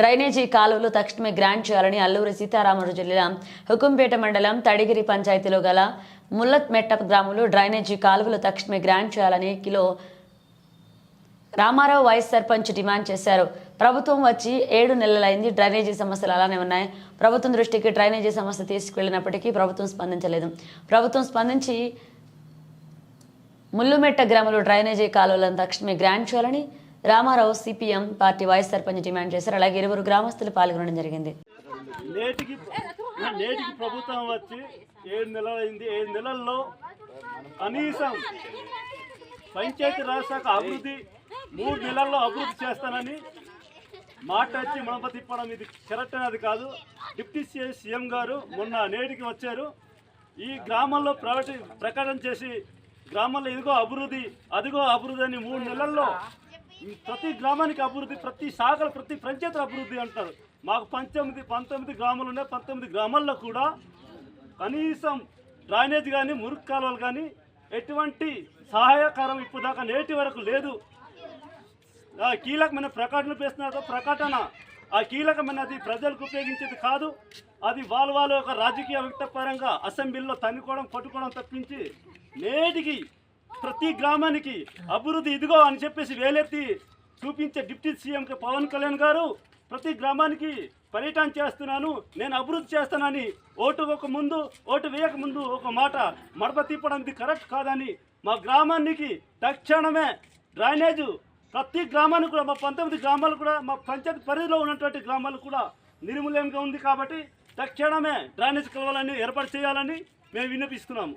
Drainage కాలువలు తక్షణమే grant చేయాలని అల్లూరి సీతారామరాజు జిల్లా హుకుంపేట మండలం తడిగిరి పంచాయతీలో గల ముల్లత్మెట్ట గ్రామంలో డ్రైనేజీ కాలువలు తక్షణమే గ్రాంట్ చేయాలని కిలో రామారావు వైస్ సర్పంచ్ డిమాండ్ చేశారు. ప్రభుత్వం వచ్చి ఏడు నెలలైంది డ్రైనేజీ సమస్యలు అలానే ఉన్నాయి. ప్రభుత్వం దృష్టికి డ్రైనేజీ సమస్య తీసుకువెళ్ళినప్పటికీ ప్రభుత్వం స్పందించలేదు. ప్రభుత్వం స్పందించి ముల్లుమెట్ట గ్రామంలో డ్రైనేజీ కాలువలను తక్షణమే గ్రాంట్ చేయాలని Ramarao CPM party vice sarpanch demand చేశారు. అలాగే ఇరువురు గ్రామస్తులు పాల్గొనడం జరిగింది. నేటికి నేటికి ప్రభుత్వం వచ్చి ఏడు నెలలైంది ఏడు నెలల్లో కనీసం పంచాయతీ రాజ్ శాఖ అభివృద్ధి మూడు నెలల్లో అభివృద్ధి చేస్తానని మాట వచ్చి మడమ తిప్పడం ఇది కరెక్ట్ అనేది కాదు. డిప్యూటీ సీఎం గారు మొన్న నేటికి వచ్చారు. ఈ గ్రామంలో ప్రైవేట్ ప్రకటన చేసి గ్రామంలో ఇదిగో అభివృద్ధి అదిగో అభివృద్ధి అని మూడు నెలల్లో ఈ ప్రతి గ్రామానికి అభివృద్ధి ప్రతి శాఖలు ప్రతి పంచాయతీ అభివృద్ధి అంటారు. మాకు పంతొమ్మిది పంతొమ్మిది గ్రామాలు ఉన్నాయి పంతొమ్మిది గ్రామాల్లో కూడా కనీసం డ్రైనేజ్ కానీ మురుగు కాలువలు కానీ ఎటువంటి సహాయకరం ఇప్పుడు దాకా నేటి వరకు లేదు. ఆ కీలకమైన ప్రకటన చేస్తున్నారు ప్రకటన ఆ కీలకమైనది ప్రజలకు ఉపయోగించేది కాదు. అది వాళ్ళ వాళ్ళ ఒక రాజకీయ వ్యక్తపరంగా అసెంబ్లీలో తన్నుకోవడం కొట్టుకోవడం తప్పించి నేటికి ప్రతి గ్రామానికి అభివృద్ధి ఇదిగో అని చెప్పేసి వేలెత్తి చూపించే డిప్యూటీ సీఎం పవన్ కళ్యాణ్ గారు ప్రతి గ్రామానికి పర్యటన చేస్తున్నాను నేను అభివృద్ధి చేస్తానని ఓటు ఒక ముందు ఓటు వేయక ముందు ఒక మాట మడప తిప్పడం కరెక్ట్ కాదని మా గ్రామానికి తక్షణమే డ్రైనేజు ప్రతి గ్రామానికి కూడా మా పంతొమ్మిది గ్రామాలు కూడా మా పంచాయతీ పరిధిలో ఉన్నటువంటి గ్రామాలు కూడా నిర్మూలంగా ఉంది కాబట్టి తక్షణమే డ్రైనేజ్ కలవాలని ఏర్పాటు చేయాలని మేము విన్నపిస్తున్నాము.